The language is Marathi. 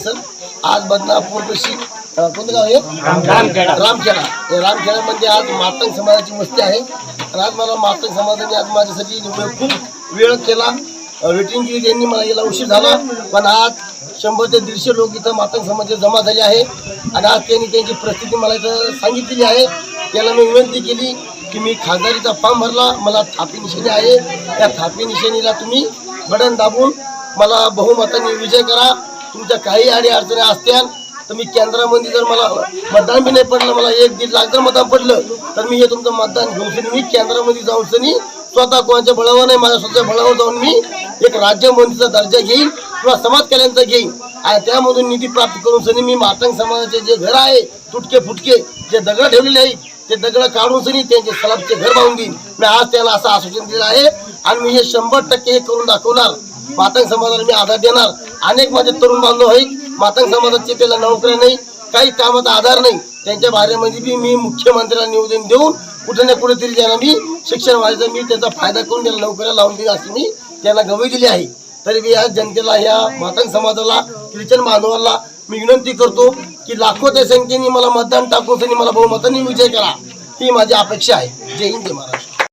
सर आज बदनापूर पशी कोणतं गाव आहे? रामखेडा. हे रामखेड्यामध्ये आज मातंग समाजाची वस्ती आहे. आणि आज मला मातंग समाजाने आज माझ्यासाठी खूप वेळ केला. वेटिंग केली त्यांनी. मला यायला उशीर झाला. पण आज शंभर ते दीडशे लोक इथं मातंग समाज जमा झाले आहे. आणि आज त्यांनी त्यांची परिस्थिती मला इथं सांगितलेली आहे. त्याला मी विनंती केली की मी खासदारीचा फॉर्म भरला. मला थापी निशाणी आहे. त्या थापी निशाणीला तुम्ही बटन दाबून मला बहुमताने विजय करा. तुमच्या काही आणि अडचणी असत्या तर मी केंद्रामध्ये जर मला मतदान बी नाही पडलं मला एक दीड लाख जर मतदान पडलं तर मी हे तुमचं मतदान घेऊन सनी मी केंद्रामध्ये जाऊन सनी स्वतः कोणाच्या बळावर नाही माझ्या स्वतः बळावर जाऊन मी एक राज्यमंत्रीचा दर्जा घेईन किंवा समाज कल्याणचा घेईन. आणि त्यामधून निधी प्राप्त करून सनी मी मातंग समाजाचे जे घर आहे तुटके फुटके जे दगड ठेवलेले आहेत ते दगड काढून सनी त्यांचे सलाबचे घर बांधून देईन. मी आज त्यांना असं आश्वासन दिलं आहे आणि मी हे शंभर टक्के हे करून दाखवणार. मातंग समाजाला मी आधार देणार. अनेक माझे तरुण बांधव आहेत. मातंग समाजाचे त्याला नोकऱ्या नाही काही कामाचा आधार नाही. त्यांच्या बारेमध्ये बी मी मुख्यमंत्र्याला निवेदन देऊन कुठे ना कुठेतरी त्यांना मी शिक्षण व्हायचं मी त्याचा फायदा करून त्याला नोकऱ्या लावून दिली अशी मी त्यांना गवई दिली आहे. तरी मी या जनतेला ह्या मातंग समाजाला ख्रिश्चन बांधवाला मी विनंती करतो की लाखोच्या संख्येने मला मतदान टाकून त्यांनी मला बहुमताने विजय करा. ही माझी अपेक्षा आहे. जय हिंद जय महाराज